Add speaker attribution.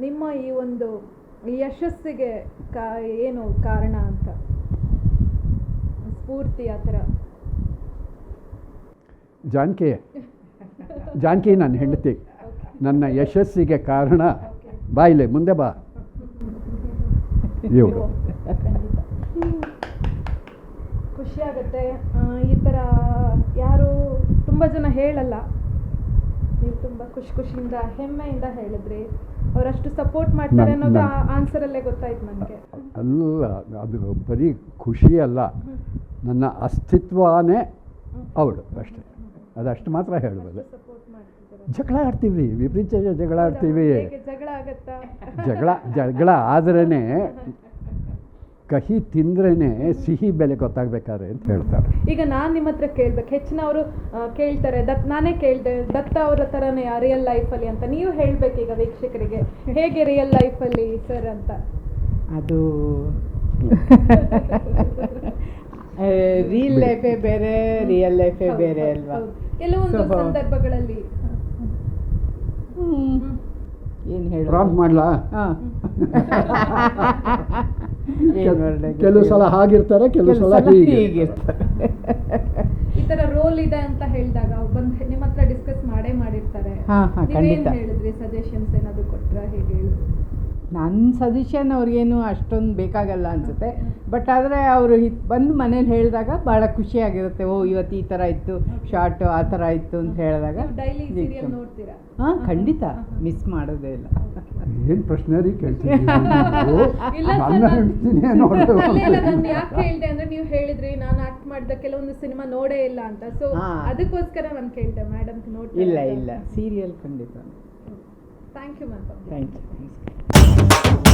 Speaker 1: ನಿಮ್ಮ ಈ ಒಂದು ಯಶಸ್ಸಿಗೆ ಕಾ ಏನು ಕಾರಣ ಅಂತ? ಸ್ಫೂರ್ತಿ ಆ ಥರ.
Speaker 2: ಜಾನಕಿ ಜಾನಕಿ ನನ್ನ ಹೆಂಡತಿ. ನನ್ನ ಯಶಸ್ಸಿಗೆ ಕಾರಣ. ಬಾಯಿಲೆ ಮುಂದೆ ಬಾ. ಇವರು.
Speaker 1: ಖುಷಿ ಆಗುತ್ತೆ. ಆ, ಈ ಥರ ಯಾರು ತುಂಬ ಜನ ಹೇಳಲ್ಲ. ನೀವು ತುಂಬ ಖುಷಿ ಖುಷಿಯಿಂದ ಹೆಮ್ಮೆಯಿಂದ ಹೇಳಿದ್ರಿ. ಅವರಷ್ಟು ಸಪೋರ್ಟ್ ಮಾಡ್ತಾರೆ
Speaker 2: ನನ್-
Speaker 1: ಅನ್ನೋದು
Speaker 2: ಆನ್ಸರ್
Speaker 1: ಅಲ್ಲೇ ಗೊತ್ತಾಯ್ತು ನನಗೆ.
Speaker 2: ಅಲ್ಲ ಅದು ಬರೀ ಖುಷಿ ಅಲ್ಲ. ನನ್ನ ಅಸ್ತಿತ್ವನೇ ಅವಳು ಅಷ್ಟೇ. ಅದಷ್ಟು ಮಾತ್ರ
Speaker 1: ಮಾಡ್ತಿದ್ದಾರೆ.
Speaker 2: ಜಗಳ ಆಡ್ತೀವಿ ವಿಪರೀತ ಜಗಳ ಆಡ್ತೀವಿ.
Speaker 1: ಜಗಳ
Speaker 2: ಜಗಳ ಆದ್ರೇ ಕಹಿ ತಿಂದ್ರೇ ಸಿಹಿ ಬೆಲೆ ಗೊತ್ತಾಗ್ಬೇಕಾದ್ರೆ ಅಂತ ಹೇಳ್ತಾರೆ.
Speaker 1: ಈಗ ನಾನು ನಿಮ್ಮ ಹತ್ರ ಕೇಳ್ಬೇಕು. ಹೆಚ್ಚಿನವರು ಕೇಳ್ತಾರೆ. ದತ್ ನಾನೇ ಕೇಳ್ದೆ. ದತ್ತ ಅವರ ಥರನೇ ರಿಯಲ್ ಲೈಫಲ್ಲಿ ಅಂತ. ನೀವು ಹೇಳ್ಬೇಕು ಈಗ ವೀಕ್ಷಕರಿಗೆ. ಹೇಗೆ ರಿಯಲ್ ಲೈಫಲ್ಲಿ ಸರ್ ಅಂತ?
Speaker 3: ಅದು ರೀಲ್ ಲೈಫೇ ಬೇರೆ ರಿಯಲ್ ಲೈಫೇ ಬೇರೆ ಅಲ್ವಾ.
Speaker 1: ಕೆಲವೊಂದು ಸಂದರ್ಭಗಳಲ್ಲಿ.
Speaker 3: ಏನು ಹೇಳಿ
Speaker 2: ಮಾಡಲಾ?
Speaker 3: ಹಾಂ.
Speaker 2: ಕೆಲವು ಸಲ ಹಾಗಿರ್ತಾರೆ ಕೆಲವು ಸಲ ಹೀಗೆ
Speaker 3: ಹೀಗಿರ್ತಾರೆ.
Speaker 1: ಈ ತರ ರೋಲ್ ಇದೆ ಅಂತ ಹೇಳಿದಾಗ ಬಂದು ನಿಮ್ಮ ಹತ್ರ ಡಿಸ್ಕಸ್ ಮಾಡೇ ಮಾಡಿರ್ತಾರೆ.
Speaker 3: ಹಾ, ಹಾ, ಖಂಡಿತ.
Speaker 1: ಹೇಳಿದ್ರಿ? ಸಜೆಷನ್ಸ್ ಏನಾದ್ರು ಕೊಟ್ರ? ಹೇಗೆ
Speaker 3: ನನ್ನ ಸಜೆಷನ್ ಅವ್ರಿಗೇನು ಅಷ್ಟೊಂದು ಬೇಕಾಗಲ್ಲ ಅನಿಸುತ್ತೆ. ಬಟ್ ಆದರೆ ಅವರು ಬಂದು ಮನೇಲಿ ಹೇಳಿದಾಗ ಭಾಳ ಖುಷಿಯಾಗಿರುತ್ತೆ ಓ ಇವತ್ತು ಈ ಥರ ಇತ್ತು ಶಾರ್ಟು ಆ ಥರ ಇತ್ತು ಅಂತ ಹೇಳಿದಾಗ.
Speaker 1: ಡೈಲಿ ಸೀರಿಯಲ್ ನೋಡ್ತೀರಾ?
Speaker 3: ಹಾಂ ಖಂಡಿತ. ಮಿಸ್ ಮಾಡೋದೇ ಇಲ್ಲ.
Speaker 2: ಏನು ಪ್ರಶ್ನೆ ರೀ ಕೇಳ್ತೀನಿ
Speaker 1: ಯಾಕೆ ಹೇಳಿದೆ ಅಂದ್ರೆ ನೀವು ಹೇಳಿದ್ರಿ ನಾನು ಆಕ್ಟ್ ಮಾಡಿದ ಕೆಲವೊಂದು ಸಿನಿಮಾ ನೋಡೇ ಇಲ್ಲ ಅಂತ. ಸೊ ಅದಕ್ಕೋಸ್ಕರ ನಾನು ಕೇಳ್ತೆ ಮೇಡಮ್ ನೋಡಿ
Speaker 3: ಇಲ್ಲ ಇಲ್ಲ. ಸೀರಿಯಲ್ ಖಂಡಿತ.
Speaker 1: Thank you ma'am
Speaker 3: thank you